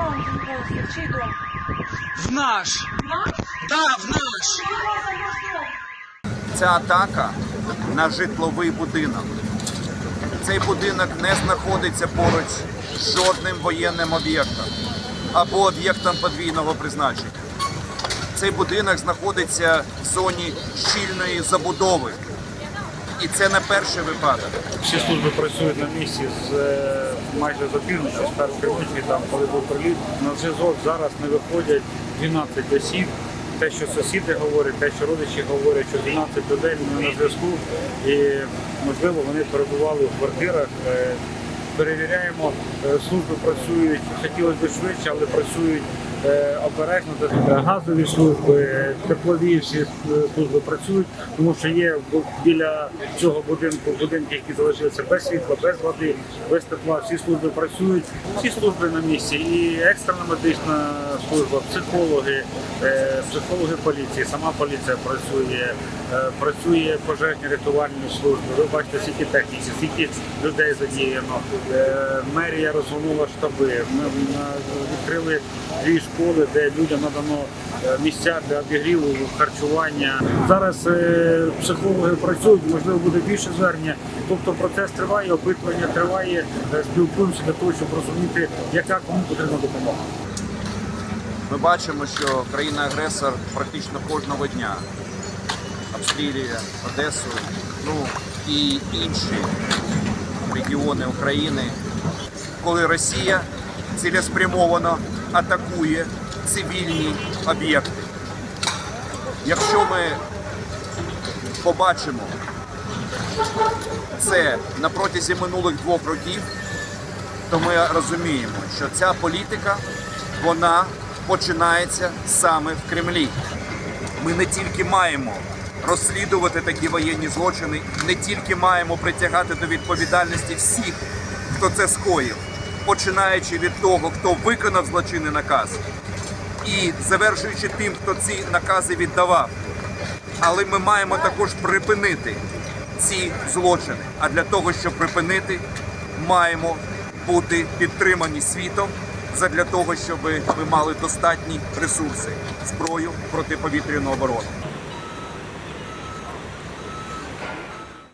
в чий дом? В наш! Наш? Да, в наш! Дом. Ця атака на житловий будинок. Цей будинок не знаходиться поруч з жодним воєнним об'єктом або об'єктом подвійного призначення. Цей будинок знаходиться в зоні щільної забудови. І це не перший випадок. Всі служби працюють на місці з е, майже за півночі, з першої ночі, там коли був приліт. На зв'язок зараз не виходять 12 осіб. Те, що сусіди говорять, те, що родичі говорять, що 12 людей не на зв'язку, і можливо вони перебували в квартирах. Е, Перевіряємо, е, служби працюють, хотілося б швидше, але працюють е, обережно. Газові служби, теплові всі служби працюють, тому що є біля цього будинку будинки, які залишилися без світла, без води, тепла. Всі служби працюють, всі служби на місці, і екстрена медична служба, психологи, е, психологи поліції, сама поліція працює, е, працює пожежні рятувальні служби. Ви бачите, скільки техніки, скільки людей задіяно. Е, Мерія розгорнула штаби. Ми відкрили дві школи, де людям надано місця для обігріву, харчування. Зараз психологи працюють, можливо, буде більше звернення. Тобто процес триває, опитування триває, е, спілкуємося для того, щоб розуміти, яка кому потрібна допомога. Ми бачимо, що країна-агресор практично кожного дня обстрілює Одесу, ну і інші регіони України, коли Росія цілеспрямовано атакує цивільні об'єкти. Якщо ми побачимо це на протязі минулих двох років, то ми розуміємо, що ця політика вона починається саме в Кремлі. Ми не тільки маємо розслідувати такі воєнні злочини, не тільки маємо притягати до відповідальності всіх, хто це скоїв, починаючи від того, хто виконав злочинний наказ, і завершуючи тим, хто ці накази віддавав. Але ми маємо також припинити ці злочини. А для того, щоб припинити, маємо бути підтримані світом задля того, щоб ми мали достатні ресурси, зброю протиповітряну оборону.